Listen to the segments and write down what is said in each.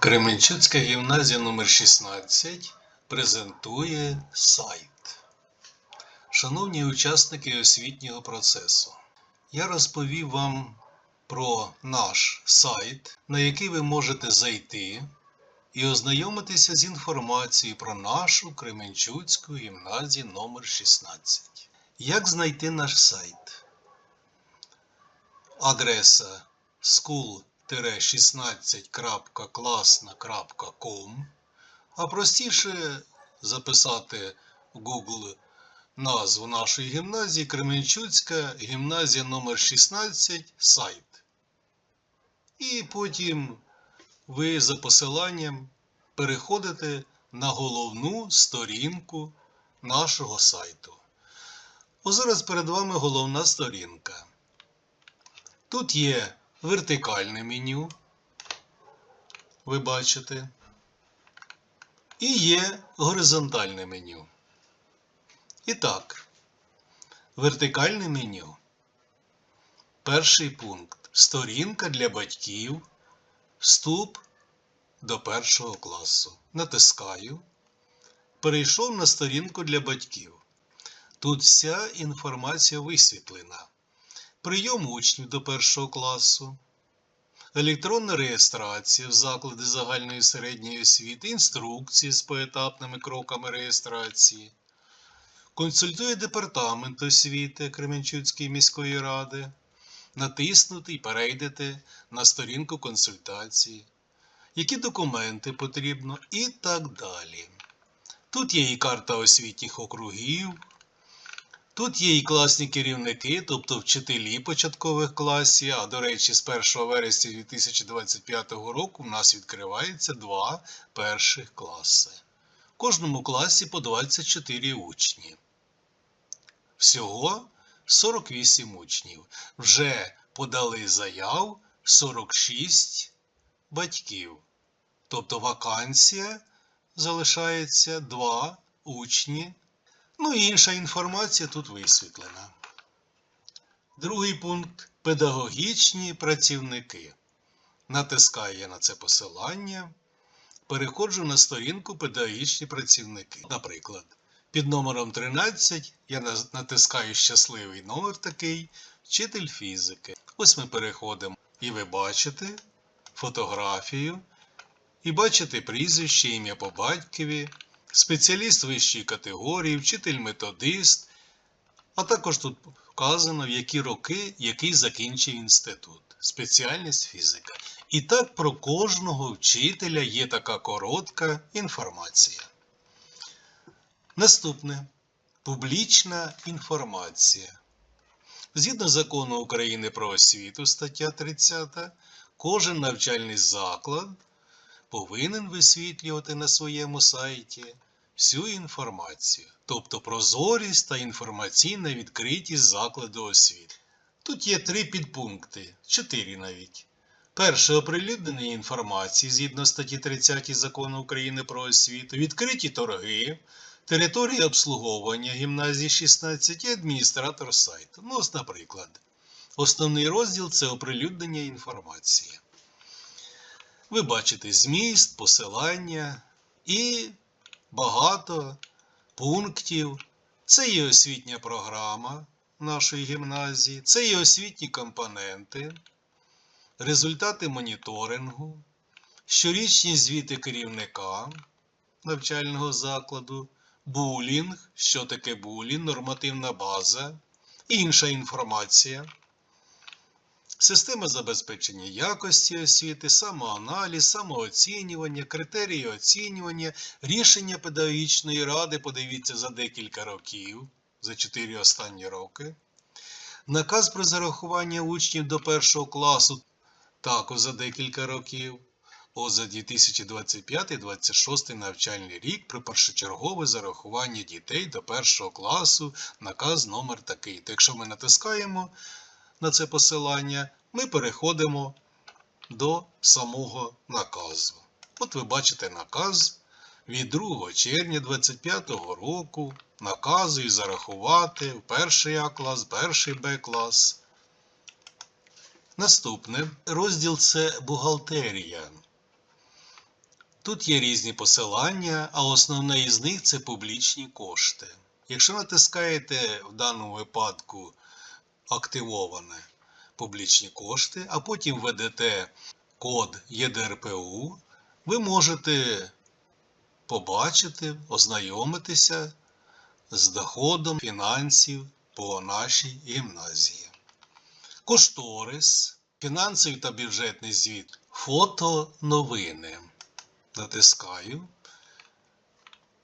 Кременчуцька гімназія номер 16 презентує сайт. Шановні учасники освітнього процесу, я розповів вам про наш сайт, на який ви можете зайти і ознайомитися з інформацією про нашу Кременчуцьку гімназію номер 16. Як знайти наш сайт? Адреса school-16.класна.com, а простіше записати в Google назву нашої гімназії Кременчуцька гімназія номер 16 сайт. І потім ви за посиланням переходите на головну сторінку нашого сайту. Ось зараз перед вами головна сторінка. Тут є вертикальне меню, ви бачите, і є горизонтальне меню. І так, вертикальне меню. Перший пункт. Сторінка для батьків. Вступ до першого класу. Натискаю. Перейшов на сторінку для батьків. Тут вся інформація висвітлена прийом учнів до першого класу, електронна реєстрація в заклади загальної середньої освіти, інструкції з поетапними кроками реєстрації, консультує департамент освіти Кременчуцької міської ради, натиснути і перейдете на сторінку консультації, які документи потрібно і так далі. Тут є і карта освітніх округів. Тут є і класні керівники, тобто вчителі початкових класів. А до речі, з 1 вересня 2025 року в нас відкривається два перших класи. В кожному класі по 24 учні. Всього 48 учнів. Вже подали заяв 46 батьків. Тобто вакансія залишається 2 учні. Ну і інша інформація тут висвітлена. Другий пункт педагогічні працівники. Натискаю я на це посилання. Переходжу на сторінку педагогічні працівники. Наприклад, під номером 13 я натискаю щасливий номер такий вчитель фізики. Ось ми переходимо. І ви бачите фотографію, і бачите прізвище, ім'я по батькові спеціаліст вищої категорії, вчитель-методист, а також тут вказано, в які роки який закінчив інститут, спеціальність фізика. І так про кожного вчителя є така коротка інформація. Наступне публічна інформація. Згідно закону України про освіту, стаття 30, кожен навчальний заклад повинен висвітлювати на своєму сайті всю інформацію, тобто прозорість та інформаційна відкритість закладу освіти. Тут є три підпункти, чотири навіть. Перше оприлюднення інформації згідно статті 30 закону України про освіту, відкриті торги, територія обслуговування гімназії 16 і адміністратор сайту. Ну, ось, наприклад, основний розділ це оприлюднення інформації. Ви бачите зміст, посилання і багато пунктів. Це є освітня програма нашої гімназії, це є освітні компоненти, результати моніторингу, щорічні звіти керівника навчального закладу, булінг, що таке булінг, нормативна база, інша інформація. Система забезпечення якості освіти, самоаналіз, самооцінювання, критерії оцінювання, рішення педагогічної ради, подивіться за декілька років, за 4 останні роки. Наказ про зарахування учнів до першого класу також за декілька років. О, за 2025-2026 навчальний рік про першочергове зарахування дітей до першого класу наказ номер такий. То якщо ми натискаємо на це посилання, ми переходимо до самого наказу. От ви бачите наказ від 2 червня 2025 року. Наказую зарахувати в перший А клас, перший Б клас. Наступне розділ це бухгалтерія. Тут є різні посилання, а основне із них це публічні кошти. Якщо натискаєте в даному випадку активоване публічні кошти, а потім введете код ЄДРПУ, ви можете побачити, ознайомитися з доходом фінансів по нашій гімназії. Кошторис, фінансовий та бюджетний звіт, фото новини. Натискаю.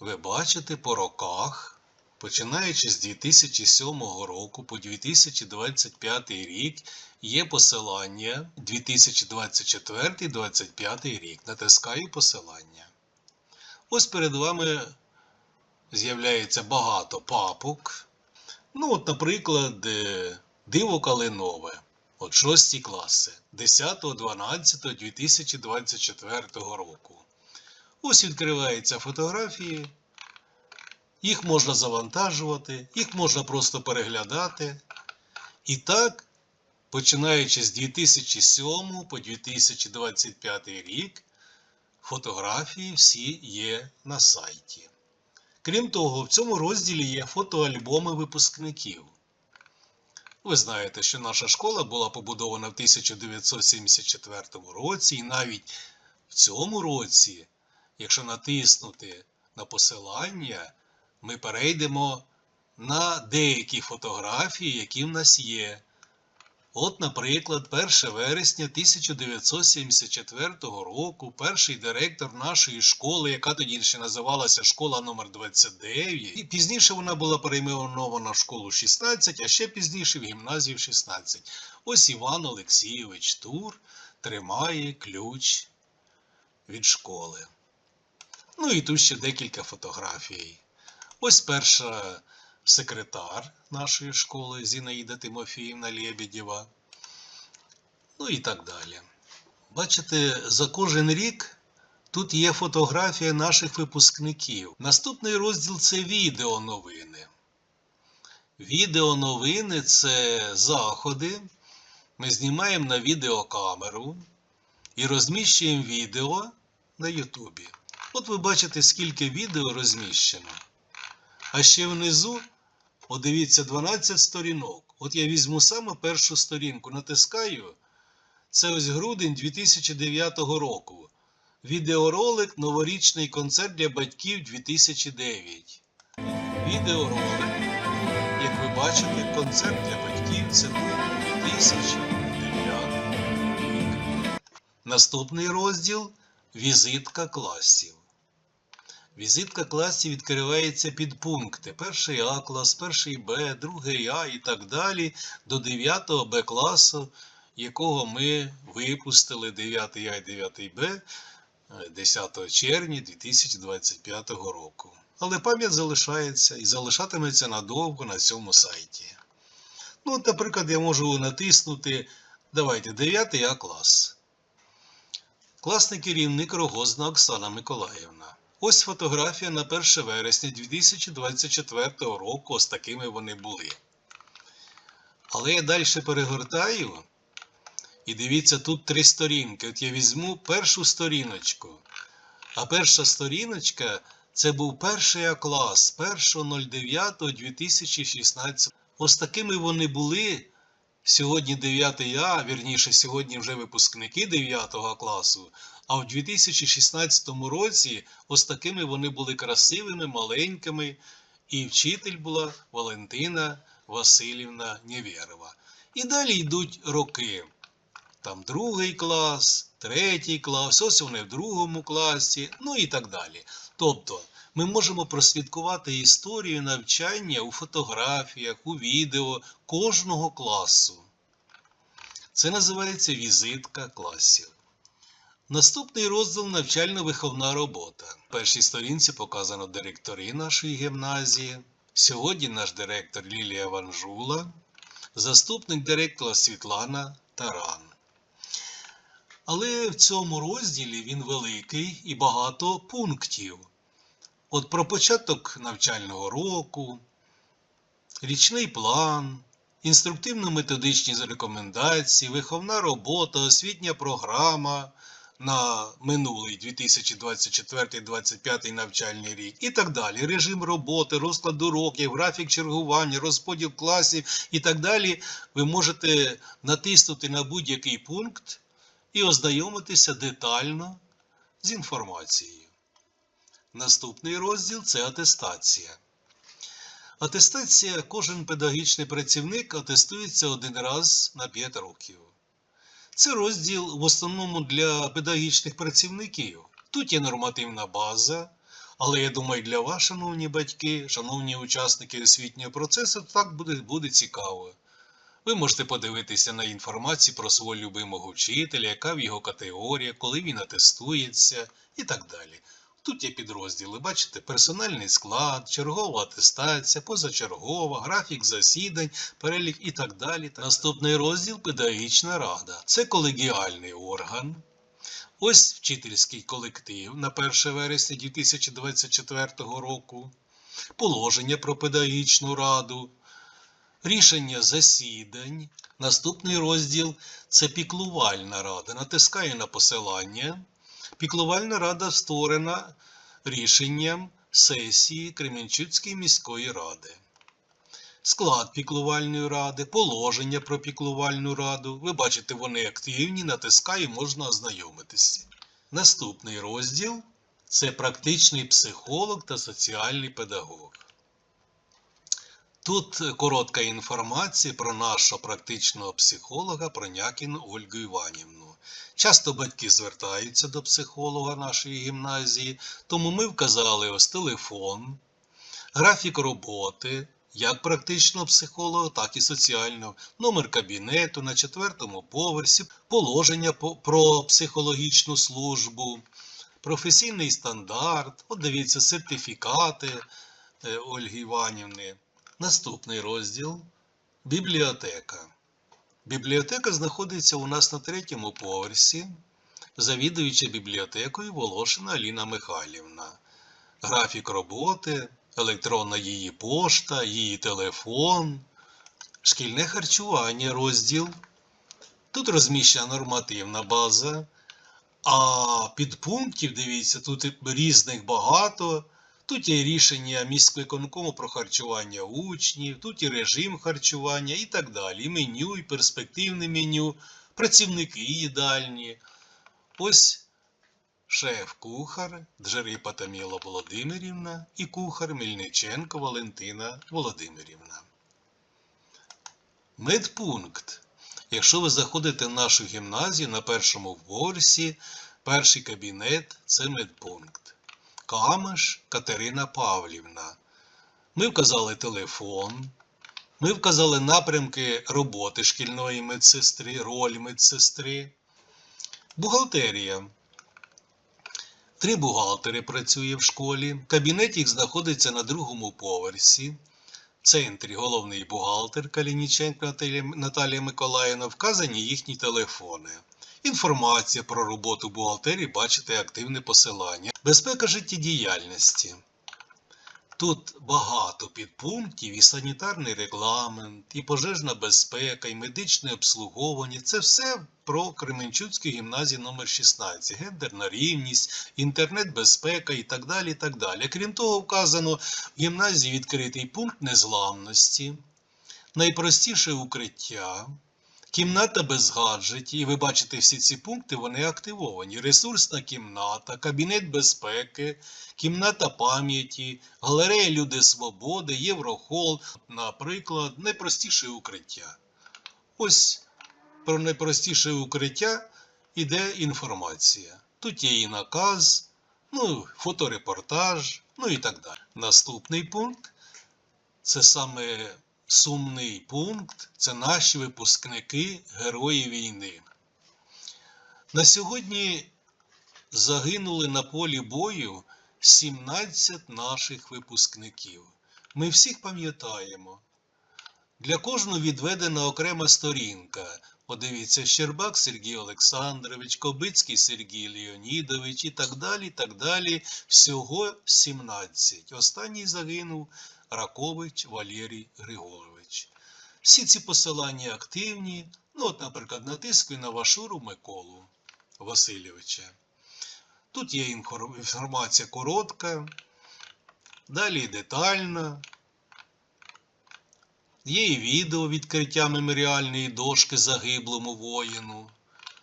Ви бачите по роках, починаючи з 2007 року по 2025 рік, є посилання 2024-2025 рік. Натискаю посилання. Ось перед вами з'являється багато папок. Ну, от, наприклад, е, Диво Калинове. От 6 класи 10.12.2024 року. Ось відкриваються фотографії. Їх можна завантажувати, їх можна просто переглядати. І так, починаючи з 2007 по 2025 рік, фотографії всі є на сайті. Крім того, в цьому розділі є фотоальбоми випускників. Ви знаєте, що наша школа була побудована в 1974 році, і навіть в цьому році, якщо натиснути на посилання, ми перейдемо на деякі фотографії, які в нас є. От, наприклад, 1 вересня 1974 року перший директор нашої школи, яка тоді ще називалася школа номер 29 і пізніше вона була перейменована в школу 16, а ще пізніше в гімназію 16. Ось Іван Олексійович Тур тримає ключ від школи. Ну і тут ще декілька фотографій. Ось перша секретар нашої школи Зінаїда Тимофіївна Лєбідєва. Ну і так далі. Бачите, за кожен рік тут є фотографія наших випускників. Наступний розділ це відеоновини. Відеоновини це заходи. Ми знімаємо на відеокамеру і розміщуємо відео на Ютубі. От ви бачите, скільки відео розміщено. А ще внизу, от дивіться, 12 сторінок. От я візьму саме першу сторінку, натискаю. Це ось грудень 2009 року. Відеоролик Новорічний концерт для батьків 2009. Відеоролик. Як ви бачите, концерт для батьків це був 2009 рік. Наступний розділ Візитка класів. Візитка класів відкривається під пункти. Перший А клас, перший Б, другий А і так далі до 9 Б класу, якого ми випустили 9 А і 9 Б 10 червня 2025 року. Але пам'ять залишається і залишатиметься надовго на цьому сайті. Ну, наприклад, я можу натиснути. Давайте 9 А клас. Класний керівник Рогозна Оксана Миколаївна. Ось фотографія на 1 вересня 2024 року. Ось такими вони були. Але я далі перегортаю. І дивіться, тут три сторінки. От я візьму першу сторіночку. А перша сторіночка це був перший А клас 1.09.2016. Ось такими вони були. Сьогодні 9 А, вірніше, сьогодні вже випускники 9 класу. А в 2016 році ось такими вони були красивими, маленькими. І вчитель була Валентина Васильівна Нєвєрова. І далі йдуть роки. Там другий клас, третій клас, ось вони в другому класі, ну і так далі. Тобто ми можемо прослідкувати історію навчання у фотографіях, у відео кожного класу. Це називається візитка класів. Наступний розділ навчально-виховна робота. В першій сторінці показано директори нашої гімназії. Сьогодні наш директор Лілія Ванжула, заступник директора Світлана Таран. Але в цьому розділі він великий і багато пунктів. От про початок навчального року, річний план, інструктивно-методичні рекомендації, виховна робота, освітня програма, на минулий 2024-2025 навчальний рік і так далі. Режим роботи, розклад уроків, графік чергування, розподіл класів і так далі. Ви можете натиснути на будь-який пункт і ознайомитися детально з інформацією. Наступний розділ це атестація. Атестація кожен педагогічний працівник атестується один раз на 5 років. Це розділ в основному для педагогічних працівників. Тут є нормативна база, але я думаю, для вас, шановні батьки, шановні учасники освітнього процесу, так буде, буде цікаво. Ви можете подивитися на інформацію про свого любимого вчителя, яка в його категорія, коли він атестується і так далі. Тут є підрозділи, бачите, персональний склад, чергова атестація, позачергова, графік засідань, перелік і так далі. Наступний розділ педагогічна рада. Це колегіальний орган. Ось вчительський колектив на 1 вересня 2024 року, положення про педагогічну раду, рішення засідань. Наступний розділ це піклувальна рада. Натискаю на посилання. Піклувальна рада створена рішенням сесії Кременчуцької міської ради. Склад піклувальної ради, положення про піклувальну раду. Ви бачите, вони активні, натискаю, можна ознайомитися. Наступний розділ це практичний психолог та соціальний педагог. Тут коротка інформація про нашого практичного психолога Пронякіну Ольгу Іванівну. Часто батьки звертаються до психолога нашої гімназії, тому ми вказали ось телефон, графік роботи, як практичного психолога, так і соціального, номер кабінету на четвертому поверсі, положення про психологічну службу, професійний стандарт, от дивіться, сертифікати е, Ольги Іванівни. Наступний розділ бібліотека. Бібліотека знаходиться у нас на третьому поверсі. Завідуюча бібліотекою Волошина Аліна Михайлівна. Графік роботи, електронна її пошта, її телефон, шкільне харчування, розділ. Тут розміщена нормативна база. А підпунктів, дивіться, тут різних багато. Тут є рішення міськвиконкому про харчування учнів, тут і режим харчування і так далі. І меню, і перспективне меню, працівники їдальні. Ось шеф-кухар Джерипа Таміла Володимирівна і кухар Мельниченко Валентина Володимирівна. Медпункт. Якщо ви заходите в нашу гімназію на першому поверсі, перший кабінет це медпункт. Камеш Катерина Павлівна. Ми вказали телефон. Ми вказали напрямки роботи шкільної медсестри, роль медсестри. Бухгалтерія. Три бухгалтери працює в школі. Кабінет їх знаходиться на другому поверсі. В центрі головний бухгалтер Калініченко Наталія- Миколаївна, вказані їхні телефони. Інформація про роботу бухгалтерії бачите активне посилання. Безпека життєдіяльності. Тут багато підпунктів, і санітарний регламент, і пожежна безпека, і медичне обслуговування. Це все про Кременчуцьку гімназію номер 16 гендерна рівність, інтернет-безпека і так далі. і так далі. Крім того, вказано в гімназії відкритий пункт незламності, найпростіше укриття, Кімната без гаджетів, і ви бачите всі ці пункти, вони активовані. Ресурсна кімната, кабінет безпеки, кімната пам'яті, галерея Люди Свободи, Єврохол, наприклад, найпростіше укриття. Ось про найпростіше укриття іде інформація. Тут є і наказ, ну, фоторепортаж, ну і так далі. Наступний пункт це саме сумний пункт це наші випускники Герої війни. На сьогодні загинули на полі бою 17 наших випускників. Ми всіх пам'ятаємо. Для кожного відведена окрема сторінка. Подивіться, Щербак Сергій Олександрович, Кобицький Сергій Леонідович і так далі. так далі. Всього 17. Останній загинув Ракович Валерій Григорович. Всі ці посилання активні. Ну, от, наприклад, натискую на Вашуру Миколу. Васильовича. Тут є інформація коротка, далі детальна. Є і відео відкриття меморіальної дошки загиблому воїну.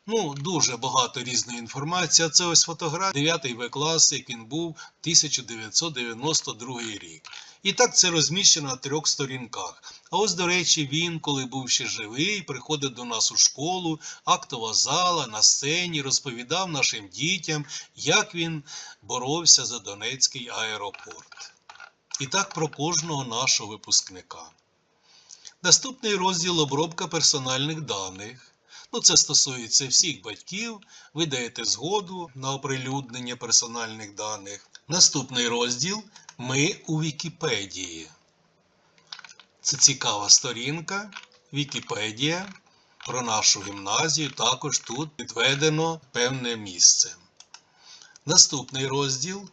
Ну, дуже багато різної інформації. Це ось фотографія 9 В клас, як він був 1992 рік. І так це розміщено на трьох сторінках. А ось, до речі, він, коли був ще живий, приходив до нас у школу, актова зала на сцені, розповідав нашим дітям, як він боровся за Донецький аеропорт. І так про кожного нашого випускника. Наступний розділ обробка персональних даних. Ну, це стосується всіх батьків. Ви даєте згоду на оприлюднення персональних даних. Наступний розділ Ми у Вікіпедії. Це цікава сторінка. Вікіпедія. Про нашу гімназію також тут відведено певне місце. Наступний розділ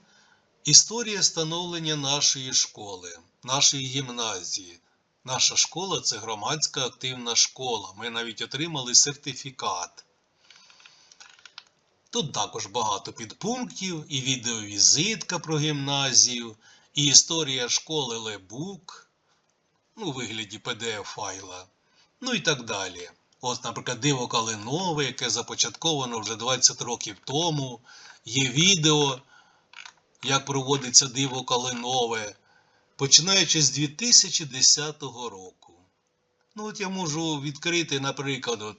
Історія становлення нашої школи, нашої гімназії. Наша школа це громадська активна школа. Ми навіть отримали сертифікат. Тут також багато підпунктів, і відеовізитка про гімназію, і історія школи Лебук, ну, у вигляді PDF-файла, ну і так далі. От, наприклад, Диво Калинове, яке започатковано вже 20 років тому. Є відео, як проводиться Диво Калинове починаючи з 2010 року. Ну, от я можу відкрити, наприклад, от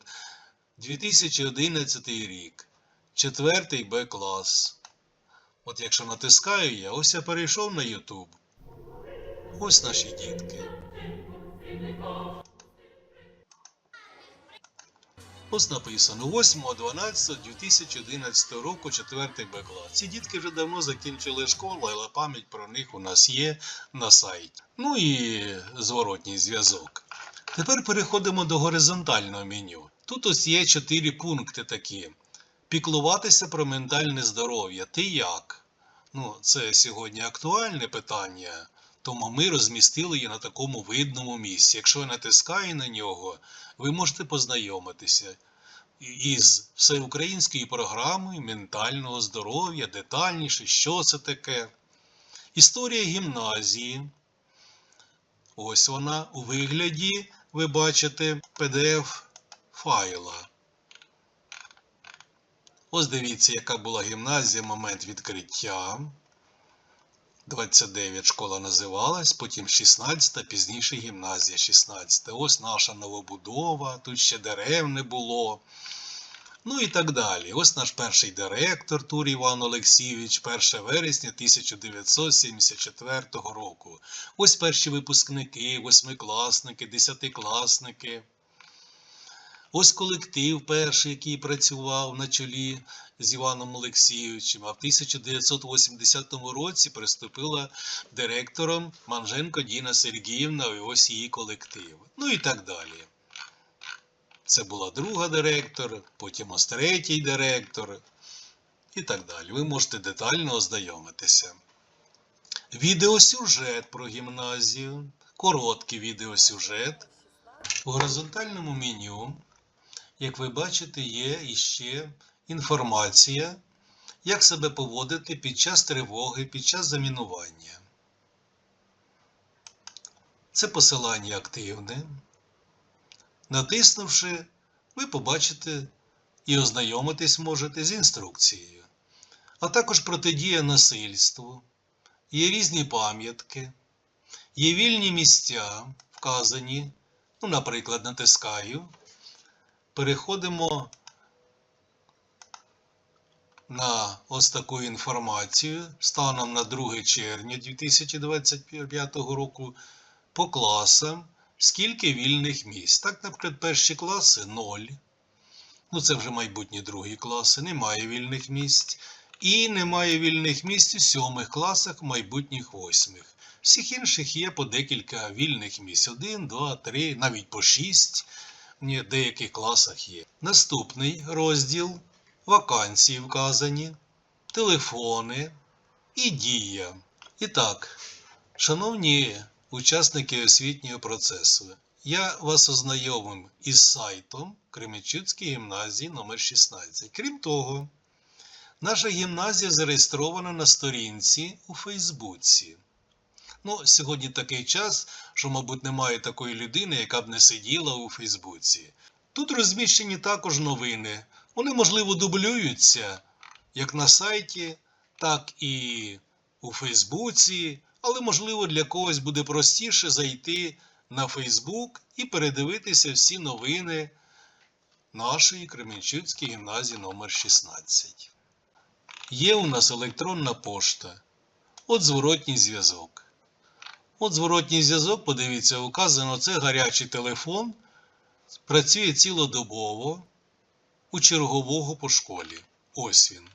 2011 рік, 4 Б клас. От якщо натискаю я, ось я перейшов на YouTube. Ось наші дітки. Ось написано 8.12.2011 року 4 Б клас. Ці дітки вже давно закінчили школу, але пам'ять про них у нас є на сайті. Ну і зворотній зв'язок. Тепер переходимо до горизонтального меню. Тут ось є чотири пункти такі: піклуватися про ментальне здоров'я. Ти як? Ну, це сьогодні актуальне питання, тому ми розмістили її на такому видному місці. Якщо ви натискаєте на нього, ви можете познайомитися із всеукраїнською програмою ментального здоров'я, детальніше, що це таке. Історія гімназії. Ось вона у вигляді, ви бачите, PDF-файла. Ось дивіться, яка була гімназія в момент відкриття. 29 школа називалась, потім 16, пізніше гімназія 16. Ось наша новобудова, тут ще дерев не було. Ну і так далі. Ось наш перший директор Тур Іван Олексійович, 1 вересня 1974 року. Ось перші випускники, восьмикласники, десятикласники. Ось колектив перший, який працював на чолі з Іваном Олексійовичем, а в 1980 році приступила директором Манженко Діна Сергіївна, і ось її колектив. Ну і так далі. Це була друга директор, потім ось третій директор і так далі. Ви можете детально ознайомитися. Відеосюжет про гімназію, короткий відеосюжет. У горизонтальному меню, як ви бачите, є іще інформація, як себе поводити під час тривоги, під час замінування. Це посилання активне. Натиснувши, ви побачите і ознайомитись можете з інструкцією, а також протидія насильству, є різні пам'ятки, є вільні місця, вказані, ну, наприклад, натискаю переходимо на ось таку інформацію станом на 2 червня 2025 року по класам. Скільки вільних місць? Так, наприклад, перші класи 0. Ну, це вже майбутні другі класи, немає вільних місць. І немає вільних місць у сьомих класах майбутніх восьмих. Всіх інших є по декілька вільних місць: 1, 2, 3, навіть по 6 в деяких класах є. Наступний розділ вакансії вказані, телефони і дія. І так, шановні учасники освітнього процесу. я вас ознайомив із сайтом Кременчуцької гімназії номер 16 Крім того, наша гімназія зареєстрована на сторінці у Фейсбуці. Ну, сьогодні такий час, що, мабуть, немає такої людини, яка б не сиділа у Фейсбуці. Тут розміщені також новини. Вони, можливо, дублюються як на сайті, так і у Фейсбуці, але, можливо, для когось буде простіше зайти на Фейсбук і передивитися всі новини нашої Кременчуцької гімназії номер 16. Є у нас електронна пошта. От зворотній зв'язок. От зворотній зв'язок, подивіться, указано, це гарячий телефон, працює цілодобово у чергового по школі. Ось він.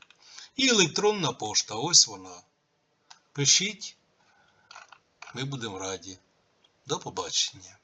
І електронна пошта, ось вона. Пишіть, ми будемо раді. До побачення.